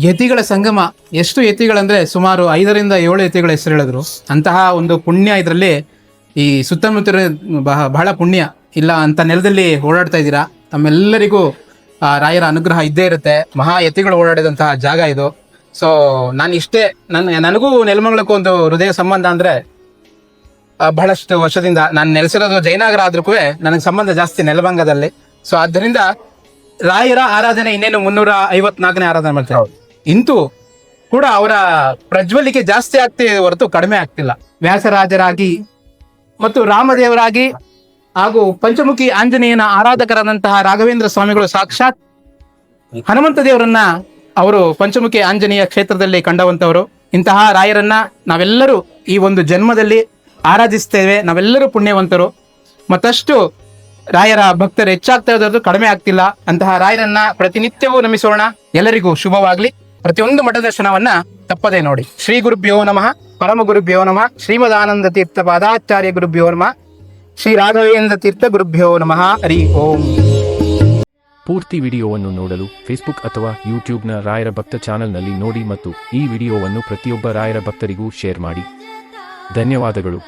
ಯತಿಗಳ ಸಂಗಮ. ಎಷ್ಟು ಯತಿಗಳಂದ್ರೆ ಸುಮಾರು ಐದರಿಂದ ಏಳು ಯತಿಗಳ ಹೆಸರು ಹೇಳಿದ್ರು. ಅಂತಹ ಒಂದು ಪುಣ್ಯ ಇದರಲ್ಲಿ ಈ ಸುತ್ತಮುತ್ತ ಬಹ- ಬಹಳ ಪುಣ್ಯ ಇಲ್ಲ ಅಂತ ನೆಲದಲ್ಲಿ ಓಡಾಡ್ತಾ ಇದ್ದೀರಾ? ತಮ್ಮೆಲ್ಲರಿಗೂ ರಾಯರ ಅನುಗ್ರಹ ಇದ್ದೇ ಇರುತ್ತೆ. ಮಹಾ ಯತಿಗಳು ಓಡಾಡಿದಂತಹ ಜಾಗ ಇದು. ಸೊ ನಾನು ಇಷ್ಟೇ ನನ್ನ ನನಗೂ ನೆಲಮಂಗಳಕ್ಕೂ ಒಂದು ಹೃದಯ ಸಂಬಂಧ ಅಂದ್ರೆ ಬಹಳಷ್ಟು ವರ್ಷದಿಂದ ನಾನು ನೆಲೆಸಿರೋದು ಜಯನಗರ ಆದ್ರೂ ನನಗೆ ಸಂಬಂಧ ಜಾಸ್ತಿ ನೆಲಮಂಗದಲ್ಲಿ ಸೊ ಆದ್ದರಿಂದ ರಾಯರ ಆರಾಧನೆ ಇನ್ನೇನು ಮುನ್ನೂರ ಐವತ್ನಾಲ್ಕನೇ ಆರಾಧನೆ ಮಾಡ್ತಾರೆ? ಇಂತೂ ಕೂಡ ಅವರ ಪ್ರಜ್ವಲಿಕೆ ಜಾಸ್ತಿ ಆಗ್ತಿದೆ ಹೊರತು ಕಡಿಮೆ ಆಗ್ತಿಲ್ಲ. ವ್ಯಾಸರಾಜರಾಗಿ ಮತ್ತು ರಾಮದೇವರಾಗಿ ಹಾಗೂ ಪಂಚಮುಖಿ ಆಂಜನೇಯನ ಆರಾಧಕರಾದಂತಹ ರಾಘವೇಂದ್ರ ಸ್ವಾಮಿಗಳು ಸಾಕ್ಷಾತ್ ಹನುಮಂತ ದೇವರನ್ನ ಅವರು ಪಂಚಮುಖಿ ಆಂಜನೇಯ ಕ್ಷೇತ್ರದಲ್ಲಿ ಕಂಡವಂತವರು. ಇಂತಹ ರಾಯರನ್ನ ನಾವೆಲ್ಲರೂ ಈ ಒಂದು ಜನ್ಮದಲ್ಲಿ ಆರಾಧಿಸ್ತೇವೆ. ನಾವೆಲ್ಲರೂ ಪುಣ್ಯವಂತರು. ಮತ್ತಷ್ಟು ರಾಯರ ಭಕ್ತರು ಹೆಚ್ಚಾಗ್ತಾ ಇರೋದು ಕಡಿಮೆ ಆಗ್ತಿಲ್ಲ. ಅಂತಹ ರಾಯರನ್ನ ಪ್ರತಿನಿತ್ಯವೂ ನಮಿಸೋಣ. ಎಲ್ಲರಿಗೂ ಶುಭವಾಗ್ಲಿ. ಪ್ರತಿಯೊಂದು ಮಠದರ್ಶನವನ್ನ ತಪ್ಪದೆ ನೋಡಿ. ಶ್ರೀ ಗುರುಭ್ಯೋ ನಮಃ ಪರಮ ಗುರುಭ್ಯೋ ನಮಃ ಶ್ರೀಮದಾನಂದ ತೀರ್ಥ ಪಾದಾಚಾರ್ಯ ಗುರುಭ್ಯೋ ನಮಃ ಶ್ರೀ ರಾಘವೇಂದ್ರ ತೀರ್ಥ ಗುರುಭ್ಯೋ ನಮಃ. ಹರಿ ಓಂ. ಪೂರ್ತಿ ವಿಡಿಯೋವನ್ನು ನೋಡಲು ಫೇಸ್ಬುಕ್ ಅಥವಾ ಯೂಟ್ಯೂಬ್ನ ರಾಯರ ಭಕ್ತ ಚಾನೆಲ್ನಲ್ಲಿ ನೋಡಿ ಮತ್ತು ಈ ವಿಡಿಯೋವನ್ನು ಪ್ರತಿಯೊಬ್ಬ ರಾಯರ ಭಕ್ತರಿಗೂ ಶೇರ್ ಮಾಡಿ. ಧನ್ಯವಾದಗಳು.